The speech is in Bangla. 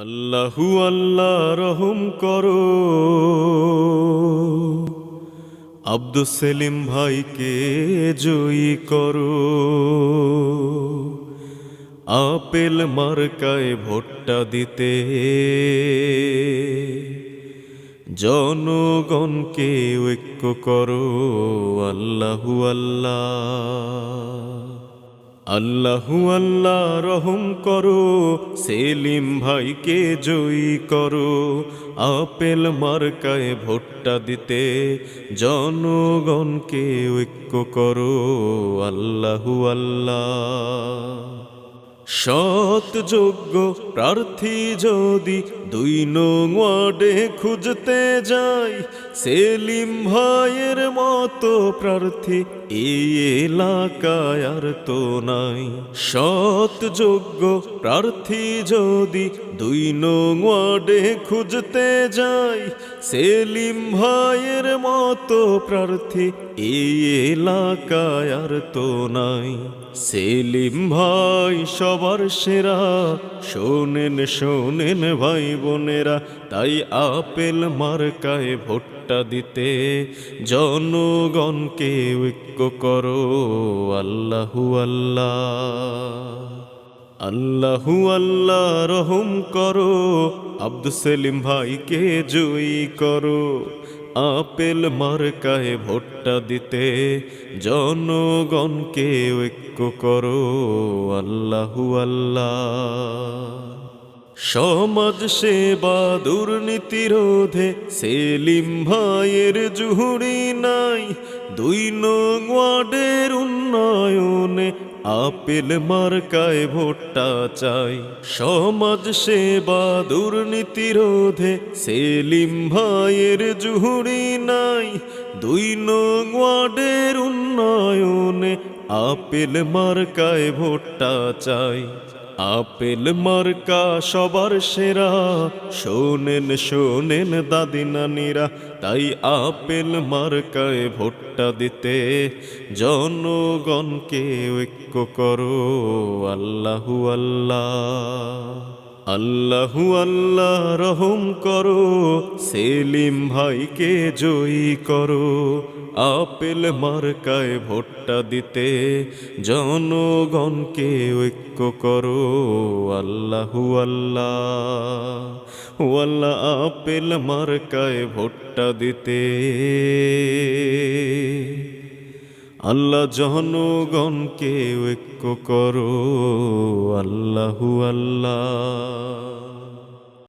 আল্লাহু আল্লাহ রহম করো। আব্দুল সেলিম ভাইকে জয়ী করো। আপেল মার্কায় ভোটটা দিতে। জনগণকে ঐক্য করো, আল্লাহু আল্লাহ। আল্লাহু আল্লাহ রহম করো, সেলিম ভাইকে জয়ী করো। আপেল মার্কায় ভোটটা দিতে জনগণকে ঐক্য করো, আল্লাহু আল্লাহ। সৎ যোগ্য প্রার্থী যদি দুই নং ওয়ার্ডে খুঁজতে যাই, সেলিম ভাইয়ের মতো প্রার্থী এই এলাকায় আর তো নাই। সৎ যোগ্য প্রার্থী যদি দুই নং ওয়ার্ডে খুঁজতে যাই, সেলিম ভাইয়ের মতো প্রার্থী এই এলাকায় আর তো নাই। সেলিম ভাই সবার সেরা। শোনেন শোনেন ভাই বোনেরা, তাই আপেল মার্কায় ভোটটা দিতে। জনগণকে ঐক্য করো, আল্লাহু আল্লাহ। আল্লাহু আল্লাহ রহম করো আব্দুল সেলিম ভাইকে জয়ী করো। আপেল মার্কায় ভোটটা দিতে, জনগণকে ঐক্য করো, আল্লাহু আল্লাহ। সমাজ সেবা দুর্নীতি রোধে সেলিম ভাইয়ের জুহুরি নাই, দুই নং ওয়ার্ডের উন্নয়নে আপেল মার্কায় ভোটটা চাই। সমাজ সেবা, দুর্নীতি রোধে সেলিম ভাইয়ের জুহুরি নাই। দুই নং ওয়ার্ডের উন্নয়নে আপেল মার্কায় ভোটটা চাই। আপেল মার্কা সবার সেরা। শোনেন শোনেন দাদি নানিরা, তাই আপেল মার্কায় ভোটটা দিতে। জনগণকে ঐক্য করো, আল্লাহু আল্লাহ। আল্লাহু আল্লাহ রহম করো, সেলিম ভাইকে জয়ী করো। আপেল মার্কায় ভোটটা দিতে জনগণকে ঐক্য করো। আল্লাহু আল্লাহ ও আল্লাহ আপেল মার্কায় ভোটটা দিতে। আল্লাহ জনগণকে ঐক্য করো আল্লাহু আল্লাহ।